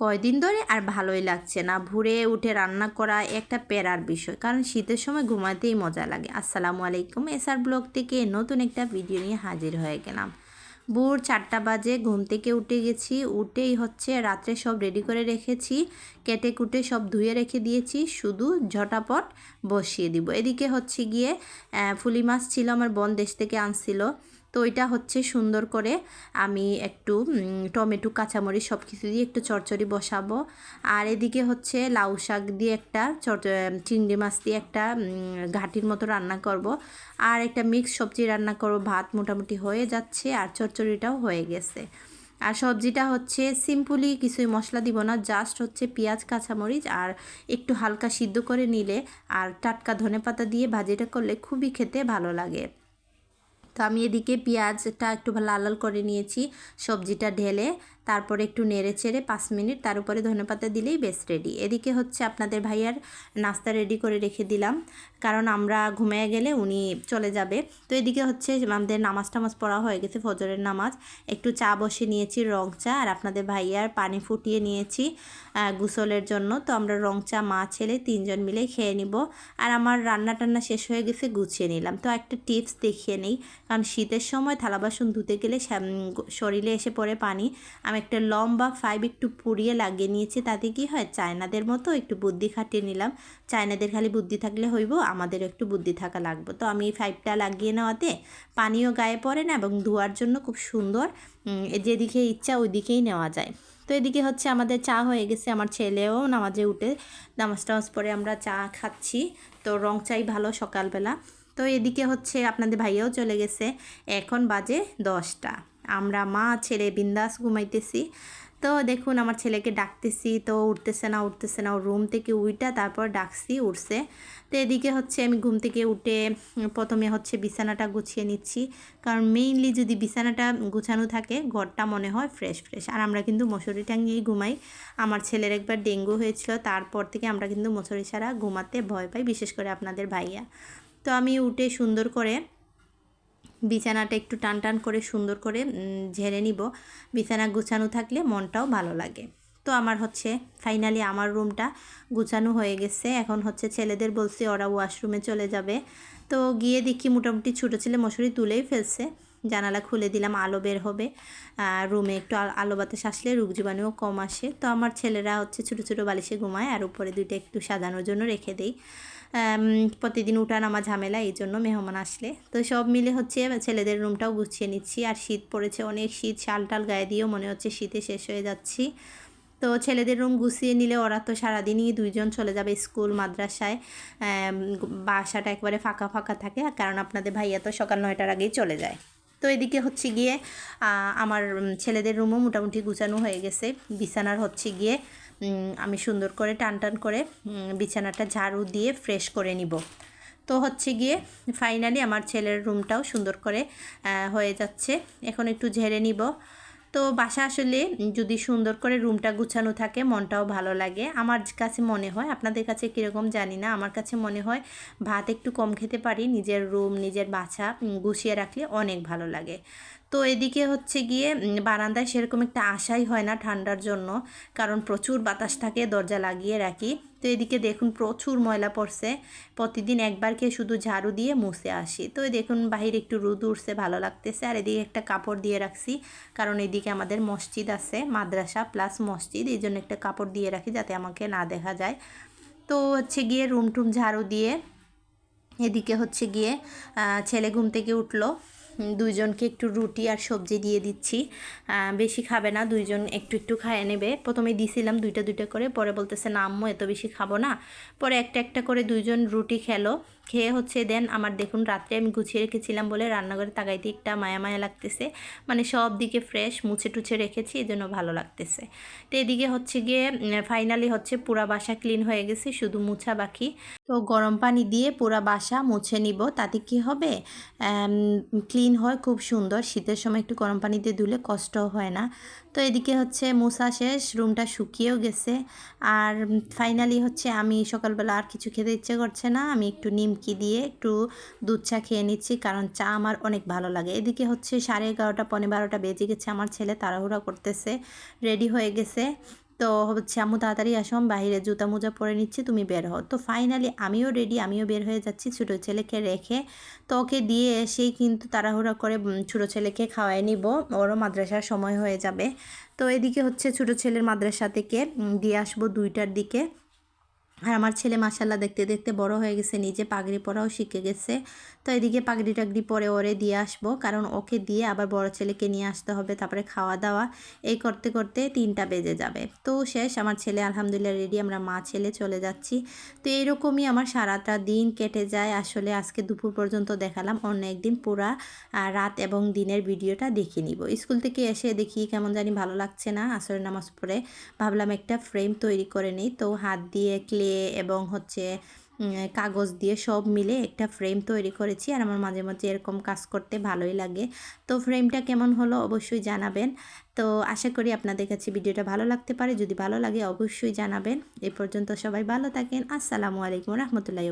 কয়দিন ধরে আর ভালোই লাগছে না। ভোরে উঠে রান্না করা একটা প্যারার বিষয়, কারণ শীতের সময় ঘুমাতেই মজা লাগে। আসসালামু আলাইকুম, এসআর ব্লগ থেকে নতুন একটা ভিডিও নিয়ে হাজির হয়ে গেলাম। ভোর চারটা বাজে ঘুম থেকে উঠে গেছি, উঠেই হচ্ছে রাত্রে সব রেডি করে রেখেছি, কেটে কুটে সব ধুয়ে রেখে দিয়েছি, শুধু ঝটাপট বসিয়ে দিব। এদিকে হচ্ছে গিয়ে ফুলি মাছ ছিল আমার বন দেশ থেকে আনছিল। তো এটা হচ্ছে সুন্দর করে আমি একটু টমেটো, কাঁচামরিচ সব কিছু দিয়ে একটু চচ্চড়ি বসাবো। আর এদিকে হচ্ছে লাউ শাক দিয়ে একটা চিংড়ি মাছ দিয়ে একটা ঘাটির মতো রান্না করব। আর একটা মিক্স সবজি রান্না করব, ভাত মোটামুটি হয়ে যাচ্ছে আর চচ্চড়িটাও হয়ে গেছে। আর সবজিটা হচ্ছে সিম্পলি কিছুই মশলা দিব না, জাস্ট হচ্ছে পেঁয়াজ, কাঁচামরিচ আর একটু হালকা সিদ্ধ করে নিলে আর টাটকা ধনেপাতা দিয়ে ভাজিটা করলে খুবই খেতে ভালো লাগে। তো আমি এদিকে পেঁয়াজটা একটু লাল লাল করে নিয়েছি সবজিটা ঢেলে। তারপরে একটু নেড়ে চেড়ে পাঁচ মিনিট তার উপরে ধনেপাতা দিলেই বেশ রেডি এদিকে হচ্ছে আপনাদের ভাইয়ার নাস্তা রেডি করে রেখে দিলাম, কারণ আমরা ঘুমিয়ে গেলে উনি চলে যাবে। তো এদিকে হচ্ছে আমাদের নামাজ টামাজ পড়া হয়ে গেছে, ফজরের নামাজ। একটু চা বসে নিয়েছি, রং চা, আর আপনাদের ভাইয়ার পানি ফুটিয়ে নিয়েছি গোসলের জন্য। তো আমরা রং চা মা ছেলে তিনজন মিলে খেয়ে নিব। আর আমার রান্না টান্না শেষ হয়ে গেছে, গুছিয়ে নিলাম। তো একটা টিপস দেখিয়ে নেই, কারণ শীতের সময় থালা বাসন ধুতে গেলে শরীরে এসে পড়ে পানি। আমি একটা লম্বা ফাইভ একটু পুড়িয়ে লাগিয়ে নিয়েছি, তাতে কি হয়, চায়নাদের মতো একটু বুদ্ধি খাটিয়ে নিলাম। চায়নাদের খালি বুদ্ধি থাকলে হইব, আমাদের একটু বুদ্ধি থাকা লাগবে। তো আমি এই ফাইভটা লাগিয়ে নেওয়াতে পানিও গায়ে পড়ে না এবং ধোয়ার জন্য খুব সুন্দর যেদিকে ইচ্ছা ওই দিকেই নেওয়া যায়। তো এদিকে হচ্ছে আমাদের চা হয়ে গেছে, আমার ছেলেও নামাজে উঠে নামাজ টামাজ পরে আমরা চা খাচ্ছি। তো রং চাই ভালো সকালবেলা। তো এদিকে হচ্ছে আপনাদের ভাইয়াও চলে গেছে, এখন বাজে দশটা। আমরা মা, ছেলে বিন্দাস ঘুমাইতেছি। তো দেখুন, আমার ছেলেকে ডাকতেছি, তো উঠতেছে না উঠতেছে না ও রুম থেকে উইটা তারপর ডাকছি, উঠছে। তো এদিকে হচ্ছে আমি ঘুম থেকে উঠে প্রথমে হচ্ছে বিছানাটা গুছিয়ে নিচ্ছি। কারণ মেইনলি যদি বিছানাটা গুছানো থাকে, ঘরটা মনে হয় ফ্রেশ ফ্রেশ। আর আমরা কিন্তু মশুরি টাঙিয়েই ঘুমাই। আমার ছেলের একবার ডেঙ্গু হয়েছিল, তারপর থেকে আমরা কিন্তু মশুরি ছাড়া ঘুমাতে ভয় পাই, বিশেষ করে আপনাদের ভাইয়া। তো আমি উঠে সুন্দর করে বিছানাটা একটু টান টান করে সুন্দর করে ঝেড়ে নিব। বিছানা গুছানো থাকলে মনটাও ভালো লাগে। তো আমার হচ্ছে ফাইনালি আমার রুমটা গুছানো হয়ে গেছে। এখন হচ্ছে ছেলেদের বলছি ওরা ওয়াশরুমে চলে যাবে। তো গিয়ে দেখি মোটামুটি ছোটো ছেলে মশুরি তুলেই ফেলছে। জানালা খুলে দিলাম আলো বের হবে। রুমে একটু আলো বাতাস আসলে রোগ জীবাণুও কম আসে। তো আমার ছেলেরা হচ্ছে ছোটো ছোটো বালিশে ঘুমায় আর উপরে দুইটা একটু সাজানোর জন্য রেখে আম, প্রতিদিন উঠা নামা ঝামেলা, এই জন্য মেহমান আসলে। তো সব মিলে হচ্ছে ছেলেদের রুমটাও গুছিয়ে নিচ্ছি। আর শীত পড়েছে অনেক, শীত শাল টাল গায়ে দিয়েও মনে হচ্ছে শীতে শেষ হয়ে যাচ্ছি। তো ছেলেদের রুম গুছিয়ে নিলে ওরা তো সারাদিনই দুইজন চলে যাবে স্কুল, মাদ্রাসায়। বাসাটা একবারে ফাঁকা ফাঁকা থাকে, কারণ আপনাদের ভাইয়া তো সকাল নয়টার আগেই চলে যায়। তো এদিকে হচ্ছে গিয়ে আমার ছেলেদের রুমও মোটামুটি গুছানো হয়ে গেছে। বিছানার হচ্ছে গিয়ে আমি সুন্দর করে টান টান করে বিছানাটা ঝাড়ু দিয়ে ফ্রেশ করে নিব। তো হচ্ছে গিয়ে ফাইনালি আমার ছেলের রুমটাও সুন্দর করে হয়ে যাচ্ছে। এখন একটু ঝেড়ে নিব। তো বাসা আসলে যদি সুন্দর করে রুমটা গুছানো থাকে, মনটাও ভালো লাগে। আমার কাছে মনে হয়, আপনাদের কাছে কীরকম জানি না, আমার কাছে মনে হয় ভাত একটু কম খেতে পারি, নিজের রুম নিজের বাছা গুছিয়ে রাখলে অনেক ভালো লাগে। তো এদিকে হচ্ছে গিয়ে বারান্দায় সেরকম একটা আশাই হয় না ঠান্ডার জন্য। কারণ প্রচুর বাতাস থাকে, দরজা লাগিয়ে রাখি। তো এদিকে দেখুন প্রচুর ময়লা পড়ছে। প্রতিদিন একবার খেয়ে শুধু ঝাড়ু দিয়ে মুছে আসি। তো দেখুন বাহিরে একটু রোদ উঠছে, ভালো লাগতেছে। আর এদিকে একটা কাপড় দিয়ে রাখছি। কারণ এদিকে আমাদের মসজিদ আছে, মাদ্রাসা প্লাস মসজিদ। এই জন্য একটা কাপড় দিয়ে রাখি যাতে আমাকে না দেখা যায়। তো হচ্ছে গিয়ে রুম টুম ঝাড়ু দিয়ে এদিকে হচ্ছে গিয়ে ছেলে ঘুম থেকে উঠল। দুইজনকে একটু রুটি আর সবজি দিয়ে দিচ্ছি। বেশি খাবে না, দুইজন একটু একটু খায় নেবে। প্রথমে দিছিলাম দুইটা দুইটা করে, পরে বলতেছে, না, আম্মু, এত বেশি খাব না। পরে একটা একটা করে দুইজন রুটি খেলো। খেয়ে হচ্ছে দেন আমার দেখুন রাত্রে আমি গুছিয়ে রেখেছিলাম বলে রান্নাঘরে তাকাইতে একটা মায়া মায়া লাগতেছে। মানে সব দিকে ফ্রেশ মুছে টুছে রেখেছি এই জন্য ভালো লাগতেছে। তো এদিকে হচ্ছে গিয়ে ফাইনালি হচ্ছে পুরা বাসা ক্লিন হয়ে গেছে, শুধু মুছা বাকি। তো গরম পানি দিয়ে পুরা বাসা মুছে নিব, তাতে কি হবে? ক্লিন হয় খুব সুন্দর, শীতের সময় একটু গরম পানিতে ধুলে কষ্টও হয় না। তো এদিকে হচ্ছে মোসা শেষ, রুমটা শুকিয়েও গেছে। আর ফাইনালি হচ্ছে আমি সকালবেলা আর কিছু খেতে ইচ্ছে করছে না। আমি একটু নিমকি দিয়ে একটু দুধ চা খেয়ে নিচ্ছি, কারণ চা আমার অনেক ভালো লাগে। এদিকে হচ্ছে সাড়ে এগারোটা পনেরো বারোটা বেজে গেছে আমার ছেলে, তাড়াহুড়া করতেছে রেডি হয়ে গেছে। তো হচ্ছে আম্মু তাড়াতাড়ি আসো, আমি বাইরে জুতা মোজা পরে নিচ্ছি, তুমি বের হও। তো ফাইনালি আমিও রেডি আমিও বের হয়ে যাচ্ছি ছোটো ছেলেকে রেখে। তো ওকে দিয়ে এসেই কিন্তু তাড়াহুড়া করে ছোটো ছেলেকে খাওয়াই নিব, ওরও মাদ্রাসার সময় হয়ে যাবে। তো এদিকে হচ্ছে ছোটো ছেলের মাদ্রাসা থেকে দিয়ে আসব দুইটার দিকে। আর আমার ছেলে মাসাল্লাহ দেখতে দেখতে বড় হয়ে গেছে, নিজে পাগড়ি পরাও শিখে গেছে। তো এদিকে পাগড়ি টাগড়ি পরে ওরে দিয়ে আসব, কারণ ওকে দিয়ে আবার বড় ছেলেকে নিয়ে আসতে হবে, তারপরে খাওয়া দাওয়া, এই করতে করতে তিনটা বেজে যাবে। তো শেষ, আমার ছেলে আলহামদুলিল্লাহ রেডি আমরা মা ছেলে চলে যাচ্ছি। তো এইরকমই আমার সারাটা দিন কেটে যায়। আসলে আজকে দুপুর পর্যন্ত দেখালাম, অন্য একদিন পুরা রাত এবং দিনের ভিডিওটা দেখে নিব। স্কুল থেকে এসে দেখি কেমন জানি ভালো লাগছে না, আসরের নামাজ পড়ে ভাবলাম একটা ফ্রেম তৈরি করে নিই। তো হাত দিয়ে ক্লে এবং হচ্ছে কাগজ দিয়ে সব মিলে একটা ফ্রেম তৈরি করেছি আর আমার মাঝে মাঝে এরকম কাজ করতে ভালোই লাগে। তো ফ্রেমটা কেমন হলো অবশ্যই জানাবেন। তো আশা করি আপনাদের কাছে ভিডিওটা ভালো লাগতে পারে। যদি ভালো লাগে অবশ্যই জানাবেন। এ পর্যন্ত সবাই ভালো থাকেন। আসসালামু আলাইকুম রহমতুল্লাহ